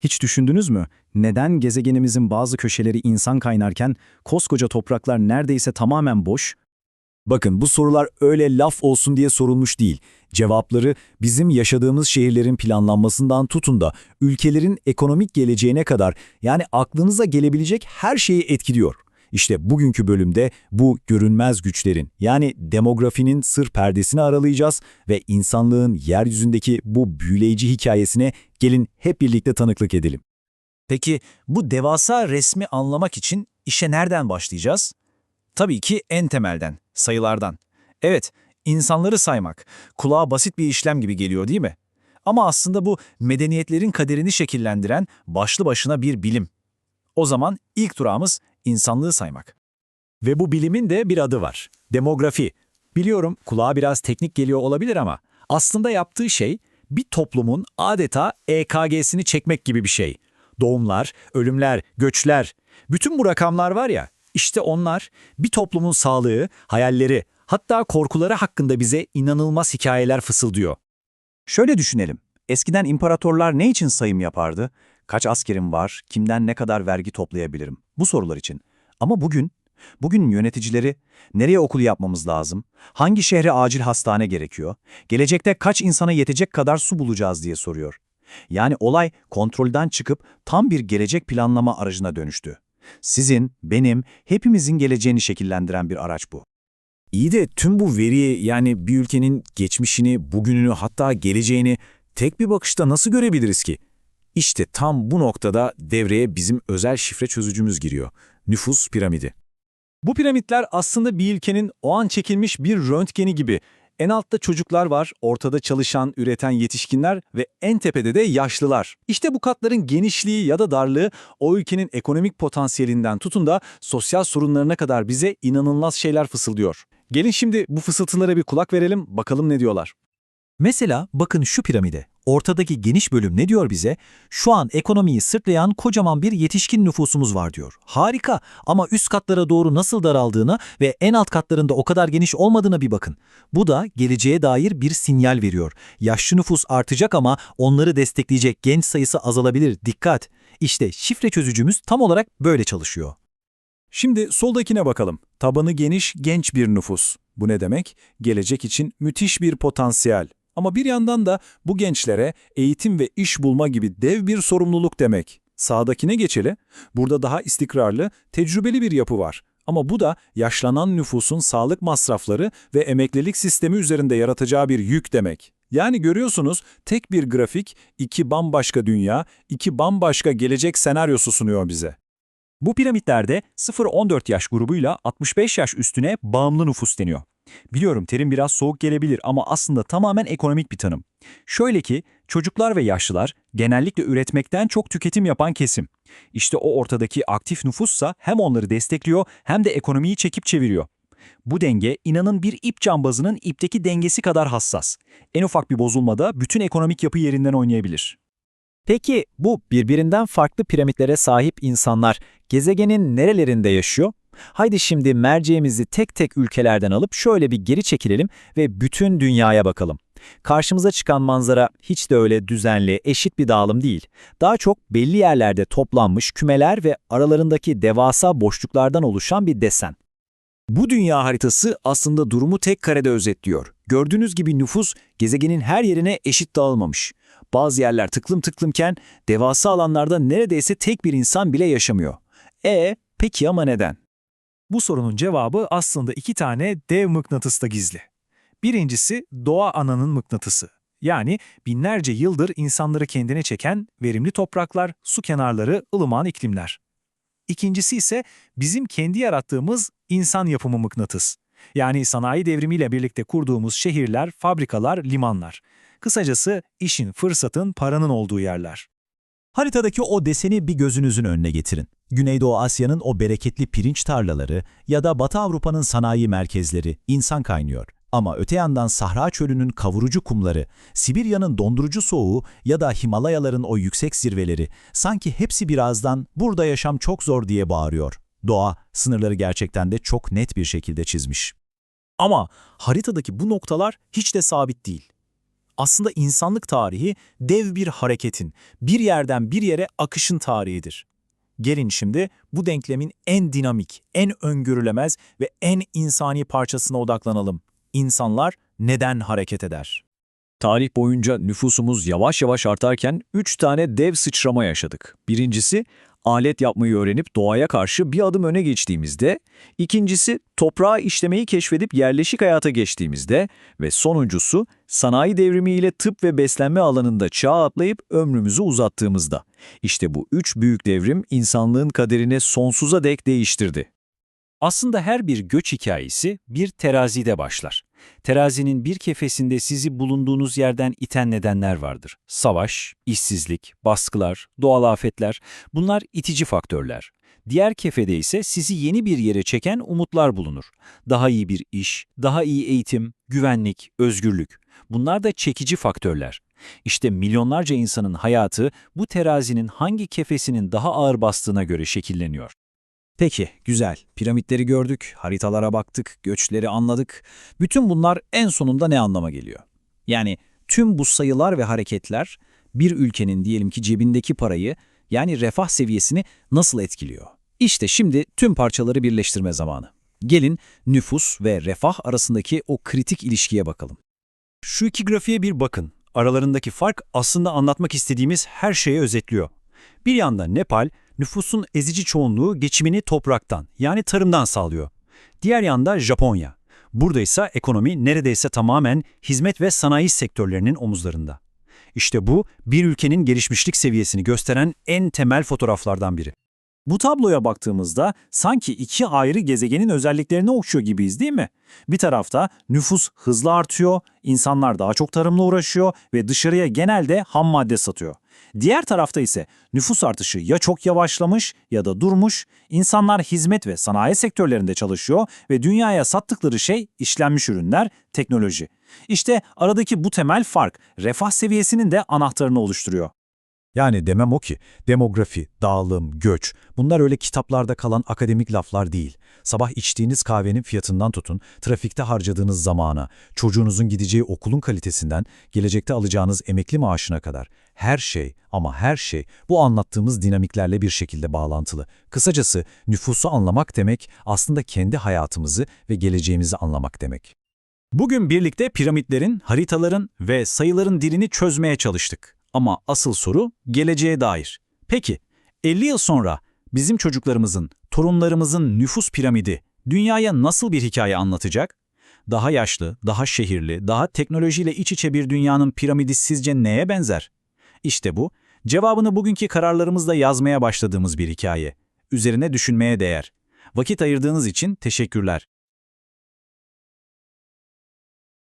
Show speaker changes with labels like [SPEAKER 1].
[SPEAKER 1] Hiç düşündünüz mü? Neden gezegenimizin bazı köşeleri insan kaynarken koskoca topraklar neredeyse tamamen boş?
[SPEAKER 2] Bakın bu sorular öyle laf olsun diye sorulmuş değil. Cevapları bizim yaşadığımız şehirlerin planlanmasından tutun da ülkelerin ekonomik geleceğine kadar yani aklınıza gelebilecek her şeyi etkiliyor. İşte bugünkü bölümde bu görünmez güçlerin yani demografinin sır perdesini aralayacağız ve insanlığın yeryüzündeki bu büyüleyici hikayesine gelin hep birlikte tanıklık edelim.
[SPEAKER 3] Peki bu devasa resmi anlamak için işe nereden başlayacağız? Tabii ki en temelden, sayılardan. Evet, insanları saymak. Kulağa basit bir işlem gibi geliyor değil mi? Ama aslında bu medeniyetlerin kaderini şekillendiren başlı başına bir bilim. O zaman ilk durağımız insanlığı saymak.
[SPEAKER 2] Ve bu bilimin de bir adı var. Demografi. Biliyorum kulağa biraz teknik geliyor olabilir ama aslında yaptığı şey bir toplumun adeta EKG'sini çekmek gibi bir şey. Doğumlar, ölümler, göçler. Bütün bu rakamlar var ya, işte onlar bir toplumun sağlığı, hayalleri, hatta korkuları hakkında bize inanılmaz hikayeler fısıldıyor.
[SPEAKER 1] Şöyle düşünelim. Eskiden imparatorlar ne için sayım yapardı? Kaç askerim var? Kimden ne kadar vergi toplayabilirim? Bu sorular için. Ama bugün, bugün yöneticileri nereye okul yapmamız lazım? Hangi şehre acil hastane gerekiyor? Gelecekte kaç insana yetecek kadar su bulacağız diye soruyor. Yani olay kontrolden çıkıp tam bir gelecek planlama aracına dönüştü. Sizin, benim, hepimizin geleceğini şekillendiren bir araç bu.
[SPEAKER 2] İyi de tüm bu veriyi yani bir ülkenin geçmişini, bugününü hatta geleceğini tek bir bakışta nasıl görebiliriz ki? İşte tam bu noktada devreye bizim özel şifre çözücümüz giriyor. Nüfus piramidi.
[SPEAKER 3] Bu piramitler aslında bir ülkenin o an çekilmiş bir röntgeni gibi. En altta çocuklar var, ortada çalışan, üreten yetişkinler ve en tepede de yaşlılar. İşte bu katların genişliği ya da darlığı o ülkenin ekonomik potansiyelinden tutun da sosyal sorunlarına kadar bize inanılmaz şeyler fısıldıyor. Gelin şimdi bu fısıltılara bir kulak verelim, bakalım ne diyorlar.
[SPEAKER 4] Mesela bakın şu piramide. Ortadaki geniş bölüm ne diyor bize? Şu an ekonomiyi sırtlayan kocaman bir yetişkin nüfusumuz var diyor. Harika ama üst katlara doğru nasıl daraldığına ve en alt katlarında o kadar geniş olmadığına bir bakın. Bu da geleceğe dair bir sinyal veriyor. Yaşlı nüfus artacak ama onları destekleyecek genç sayısı azalabilir. Dikkat! İşte şifre çözücümüz tam olarak böyle çalışıyor.
[SPEAKER 3] Şimdi soldakine bakalım. Tabanı geniş, genç bir nüfus. Bu ne demek? Gelecek için müthiş bir potansiyel. Ama bir yandan da bu gençlere eğitim ve iş bulma gibi dev bir sorumluluk demek. Sağdakine geçeli, burada daha istikrarlı, tecrübeli bir yapı var. Ama bu da yaşlanan nüfusun sağlık masrafları ve emeklilik sistemi üzerinde yaratacağı bir yük demek. Yani görüyorsunuz tek bir grafik, iki bambaşka dünya, iki bambaşka gelecek senaryosu sunuyor bize.
[SPEAKER 1] Bu piramitlerde 0-14 yaş grubuyla 65 yaş üstüne bağımlı nüfus deniyor. Biliyorum terim biraz soğuk gelebilir ama aslında tamamen ekonomik bir tanım. Şöyle ki çocuklar ve yaşlılar genellikle üretmekten çok tüketim yapan kesim. İşte o ortadaki aktif nüfussa hem onları destekliyor hem de ekonomiyi çekip çeviriyor. Bu denge inanın bir ip cambazının ipteki dengesi kadar hassas. En ufak bir bozulmada bütün ekonomik yapı yerinden oynayabilir.
[SPEAKER 4] Peki bu birbirinden farklı piramitlere sahip insanlar gezegenin nerelerinde yaşıyor? Haydi şimdi merceğimizi tek tek ülkelerden alıp şöyle bir geri çekilelim ve bütün dünyaya bakalım. Karşımıza çıkan manzara hiç de öyle düzenli, eşit bir dağılım değil. Daha çok belli yerlerde toplanmış kümeler ve aralarındaki devasa boşluklardan oluşan bir desen.
[SPEAKER 2] Bu dünya haritası aslında durumu tek karede özetliyor. Gördüğünüz gibi nüfus gezegenin her yerine eşit dağılmamış. Bazı yerler tıklım tıklımken devasa alanlarda neredeyse tek bir insan bile yaşamıyor. E peki ama neden?
[SPEAKER 3] Bu sorunun cevabı aslında iki tane dev mıknatısta gizli. Birincisi doğa ananın mıknatısı. Yani binlerce yıldır insanları kendine çeken verimli topraklar, su kenarları, ılıman iklimler. İkincisi ise bizim kendi yarattığımız insan yapımı mıknatıs. Yani sanayi devrimiyle birlikte kurduğumuz şehirler, fabrikalar, limanlar. Kısacası işin, fırsatın, paranın olduğu yerler.
[SPEAKER 4] Haritadaki o deseni bir gözünüzün önüne getirin. Güneydoğu Asya'nın o bereketli pirinç tarlaları ya da Batı Avrupa'nın sanayi merkezleri insan kaynıyor. Ama öte yandan Sahra Çölü'nün kavurucu kumları, Sibirya'nın dondurucu soğuğu ya da Himalayaların o yüksek zirveleri sanki hepsi birazdan burada yaşam çok zor diye bağırıyor. Doğa sınırları gerçekten de çok net bir şekilde çizmiş.
[SPEAKER 3] Ama haritadaki bu noktalar hiç de sabit değil. Aslında insanlık tarihi dev bir hareketin, bir yerden bir yere akışın tarihidir. Gelin şimdi bu denklemin en dinamik, en öngörülemez ve en insani parçasına odaklanalım. İnsanlar neden hareket eder?
[SPEAKER 1] Tarih boyunca nüfusumuz yavaş yavaş artarken 3 tane dev sıçrama yaşadık. Birincisi, alet yapmayı öğrenip doğaya karşı bir adım öne geçtiğimizde, ikincisi toprağı işlemeyi keşfedip yerleşik hayata geçtiğimizde ve sonuncusu sanayi devrimiyle tıp ve beslenme alanında çağ atlayıp ömrümüzü uzattığımızda. İşte bu üç büyük devrim insanlığın kaderini sonsuza dek değiştirdi.
[SPEAKER 5] Aslında her bir göç hikayesi bir terazide başlar. Terazinin bir kefesinde sizi bulunduğunuz yerden iten nedenler vardır. Savaş, işsizlik, baskılar, doğal afetler bunlar itici faktörler. Diğer kefede ise sizi yeni bir yere çeken umutlar bulunur. Daha iyi bir iş, daha iyi eğitim, güvenlik, özgürlük. Bunlar da çekici faktörler. İşte milyonlarca insanın hayatı bu terazinin hangi kefesinin daha ağır bastığına göre şekilleniyor.
[SPEAKER 2] Peki, güzel. Piramitleri gördük, haritalara baktık, göçleri anladık. Bütün bunlar en sonunda ne anlama geliyor? Yani tüm bu sayılar ve hareketler bir ülkenin diyelim ki cebindeki parayı yani refah seviyesini nasıl etkiliyor? İşte şimdi tüm parçaları birleştirme zamanı. Gelin nüfus ve refah arasındaki o kritik ilişkiye bakalım.
[SPEAKER 3] Şu iki grafiğe bir bakın. Aralarındaki fark aslında anlatmak istediğimiz her şeyi özetliyor. Bir yanda Nepal, nüfusun ezici çoğunluğu geçimini topraktan yani tarımdan sağlıyor. Diğer yanda Japonya. Burada ise ekonomi neredeyse tamamen hizmet ve sanayi sektörlerinin omuzlarında. İşte bu bir ülkenin gelişmişlik seviyesini gösteren en temel fotoğraflardan biri. Bu tabloya baktığımızda sanki iki ayrı gezegenin özelliklerini okşuyor gibiyiz değil mi? Bir tarafta nüfus hızlı artıyor, insanlar daha çok tarımla uğraşıyor ve dışarıya genelde ham madde satıyor. Diğer tarafta ise nüfus artışı ya çok yavaşlamış ya da durmuş, insanlar hizmet ve sanayi sektörlerinde çalışıyor ve dünyaya sattıkları şey işlenmiş ürünler, teknoloji. İşte aradaki bu temel fark refah seviyesinin de anahtarını oluşturuyor.
[SPEAKER 2] Yani demem o ki, demografi, dağılım, göç, bunlar öyle kitaplarda kalan akademik laflar değil. Sabah içtiğiniz kahvenin fiyatından tutun, trafikte harcadığınız zamana, çocuğunuzun gideceği okulun kalitesinden, gelecekte alacağınız emekli maaşına kadar. Her şey ama her şey bu anlattığımız dinamiklerle bir şekilde bağlantılı. Kısacası nüfusu anlamak demek aslında kendi hayatımızı ve geleceğimizi anlamak demek.
[SPEAKER 3] Bugün birlikte piramitlerin, haritaların ve sayıların dilini çözmeye çalıştık. Ama asıl soru geleceğe dair. Peki, 50 yıl sonra bizim çocuklarımızın, torunlarımızın nüfus piramidi dünyaya nasıl bir hikaye anlatacak? Daha yaşlı, daha şehirli, daha teknolojiyle iç içe bir dünyanın piramidi sizce neye benzer? İşte bu, cevabını bugünkü kararlarımızla yazmaya başladığımız bir hikaye. Üzerine düşünmeye değer. Vakit ayırdığınız için teşekkürler.